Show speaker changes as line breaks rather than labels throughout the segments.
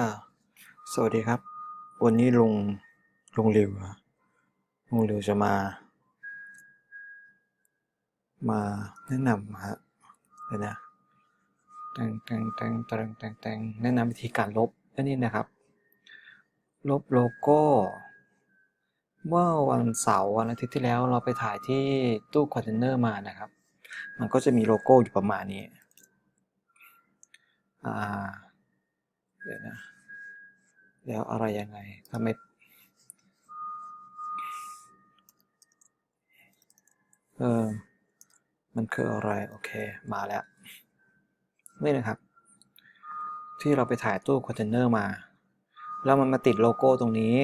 อ่า สวัสดีครับ วันนี้ลุงลุงเริวลุงเริวจะมา มาแนะนำฮะเดี๋ยวนะแตงแตงแตงแตงแตงแตงแนะนำวิธีการลบอันนี้นะครับ ลบโลโก้ เมื่อวันเสาร์วันอาทิตย์ที่แล้วเราไปถ่ายที่ตู้คอนเทนเนอร์มานะครับ มันก็จะมีโลโก้อยู่ประมาณนี้ อ่า เดี๋ยวนะแล้วอะไรยังไงทำไมเออมันคืออะไร โอเค มาแล้ว นี่นะครับ ที่เราไปถ่ายตู้คอนเทนเนอร์มา แล้วมันมาติดโลโก้ตรงนี้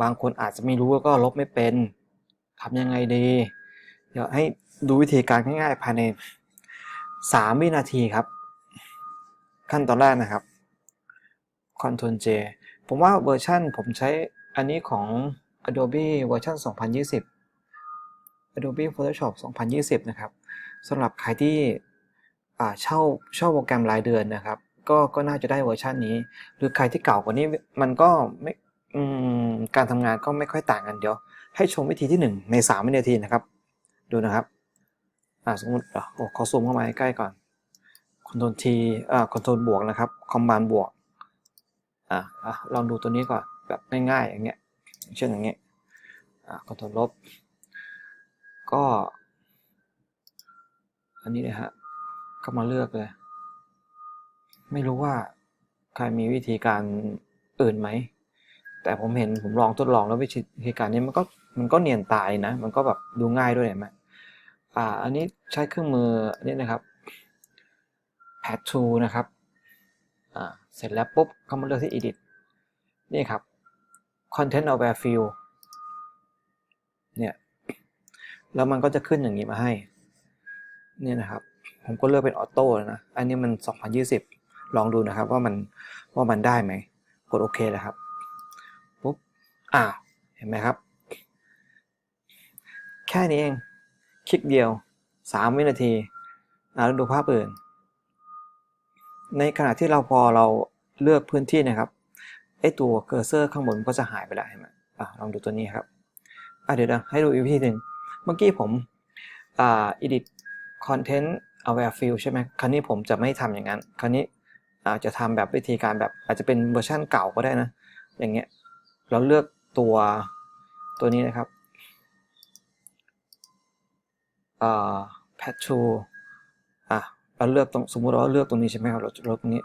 บางคนอาจจะไม่รู้ก็ลบไม่เป็นทำยังไงดี เดี๋ยวให้ดูวิธีการง่ายๆภายใน 3 วินาทีครับ ขั้นตอนแรกนะครับ Ctrl J ผมว่าเวอร์ชันผมใช้อันนี้ของ Adobe เวอร์ชัน2020 Adobe Photoshop 2020 นะครับสำหรับใครที่อ่าเช่าเช่าโปรแกรมรายเดือนนะครับ ก็ก็น่าจะได้เวอร์ชันนี้ หรือใครที่เก่ากว่านี้มันก็ไม่การทำงานก็ไม่ค่อยต่างกันเดี๋ยว ให้ชมวิธีที่ 1 ใน3วินาทีนะครับ ดูนะครับอ่าสมมติอะโอ้ขอซูมเข้ามาใกล้ก่อน Ctrl T อ่า Ctrl บวกนะครับ Command บวก อะอะลองดูตัวนี้ก่อนแบบง่ายๆอย่างเงี้ยเช่นอย่างเงี้ยอะคอนโทรลลบ ก็ อันนี้นะฮะก็มาเลือกเลย ไม่รู้ว่าใครมีวิธีการอื่นไหม แต่ผมเห็นผมลองทดลองแล้ววิธีการนี้มันก็มันก็เนียนตายนะ มันก็แบบดูง่ายด้วยเห็นไหมอ่า อันนี้ใช้เครื่องมืออันนี้นะครับ Pad Tool นะครับ อ่า เสร็จแล้วปุ๊บเขามาเลือกที่ edit นี่ครับ content aware field เนี่ย แล้วมันก็จะขึ้นอย่างนี้มาให้ เนี่ยนะครับ ผมก็เลือกเป็นออโต้แล้วนะ อันนี้มัน 2020 ลองดูนะครับว่ามันว่ามันได้ไหม กดโอเคเลยครับ ปุ๊บ อ้าว เห็นไหมครับ แค่นี้เอง คลิกเดียว 3 วินาทีอ่าแล้วดูภาพอื่น ในขณะที่เราพอเราเลือกพื้นที่นะครับไอตัวเคอร์เซอร์ข้างบนก็จะหายไปแล้วเห็นไหมอะลองดูตัวนี้ครับอะเดี๋ยวนะให้ดูอีกวิธีหนึ่งเมื่อกี้ผมอ่า edit content aware field ใช่ไหมคราวนี้ผมจะไม่ทำอย่างนั้น คราวนี้อาจจะทำแบบวิธีการแบบอาจจะเป็นเวอร์ชันเก่าก็ได้นะ อย่างเงี้ยเราเลือกตัวตัวนี้นะครับอ่า patch to อะ เราเลือกตรงสมมุติเราเลือกตรงนี้ใช่ไหมครับเราลือกตรงนี้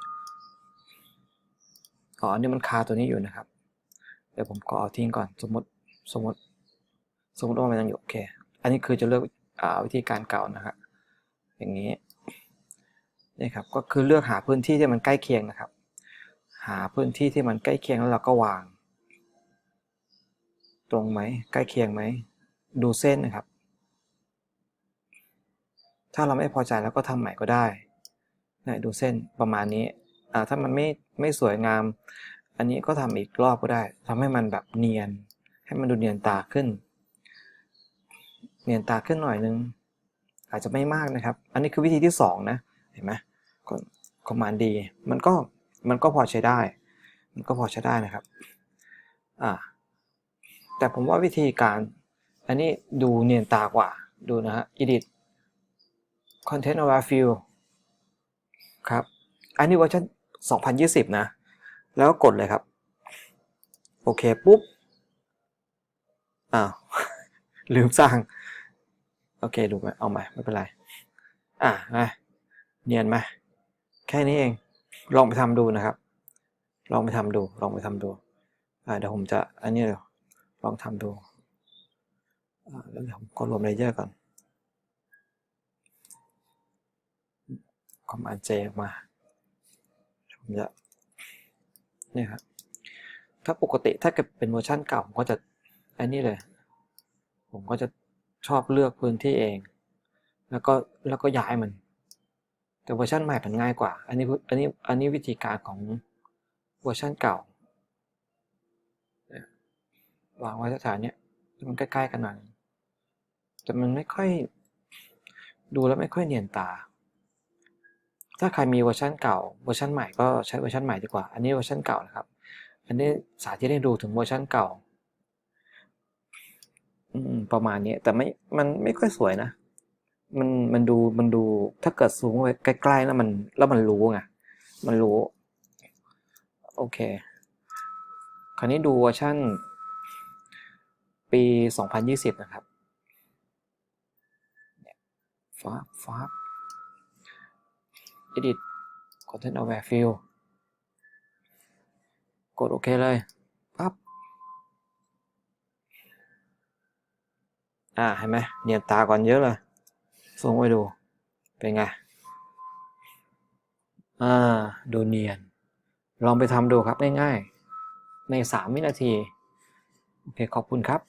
อ๋ออันนี้มันคาตัวนี้อยู่นะครับ เดี๋ยวผมขอเอาทิ้งก่อนสมมติสมมติ สมมติว่ามันยังอยู่โอเค อันนี้คือจะเลือกอวิธีการเก่านะครับอย่างนี้นี่ครับก็คือเลือกหาพื้นที่ที่มันใกล้เคียงนะครับ หาพื้นที่ที่มันใกล้เคียงแล้วเราก็วาง ตรงไหมใกล้เคียงไหม ดูเส้นนะครับ ถ้าเราไม่พอใจแล้วก็ทำใหม่ก็ได้นะดูเส้นประมาณนี้อ่าถ้ามันไม่ไม่สวยงาม อันนี้ก็ทำอีกรอบก็ได้ทำให้มันแบบเนียน ให้มันดูเนียนตาขึ้น เนียนตาขึ้นหน่อยนึง อาจจะไม่มากนะครับ อันนี้คือวิธีที่ 2 นะ เห็นไหมคอมมานด์ดีมันก็มันก็พอใช้ได้ มันก็พอใช้ได้นะครับอ่าแต่ผมว่าวิธีการ อันนี้ดูเนียนตากว่า ดูนะฮะ edit content aware field ครับ อันนี้เวอร์ชัน2020 นะ แล้วกดเลยครับ โอเค ปุ๊บ อ้าว ลืมสร้าง โอเค ดูไหมเอาใหม่ ไม่เป็นไร อะเนียนไหมแค่นี้เอง ลองไปทำดูนะครับ ลองไปทำดู ลองไปทำดู อ่าเดี๋ยวผมจะ อันนี้เดี๋ยวลองทำดู แล้วเดี๋ยวผมก็รวมเลเยอร์ก่อน คอมมานด์ J ออกมาผมจะนี่ครับถ้าปกติถ้าเกิดเป็นเวอร์ชันเก่าผมก็จะอันนี้เลย ผมก็จะชอบเลือกพื้นที่เอง แล้วก็แล้วก็ย้ายมัน แต่เวอร์ชันใหม่มันง่ายกว่า อันนี้อันนี้อันนี้วิธีการของเวอร์ชันเก่าวางไว้สถานเนี้ยมันใกล้ๆกันหน่อยแต่มันไม่ค่อยดูแล้วไม่ค่อยเนียนตา ถ้าใครมีเวอร์ชันเก่าเวอร์ชันใหม่ก็ใช้เวอร์ชันใหม่ดีกว่า อันนี้เวอร์ชันเก่านะครับ อันนี้สาธิตให้ดูถึงเวอร์ชันเก่าอืประมาณนี้แต่ไม่มันไม่ค่อยสวยนะ มันมันดูมันดูถ้าเกิดซูมเข้าไปใกล้ๆแล้วมันแล้วมันรู้ไงมันรู้ โอเค คราวนี้ดูเวอร์ชันปี 2020 นะครับฟ้าฟ้า edit content aware field กดโอเคเลยปั๊บอ่าเห็นไหมเนียนตาก่อนเยอะเลยส่งไปดู เป็นไง อ่า ดูเนียน ลองไปทำดูครับง่ายๆ ใน 3 วินาที โอเค ขอบคุณครับ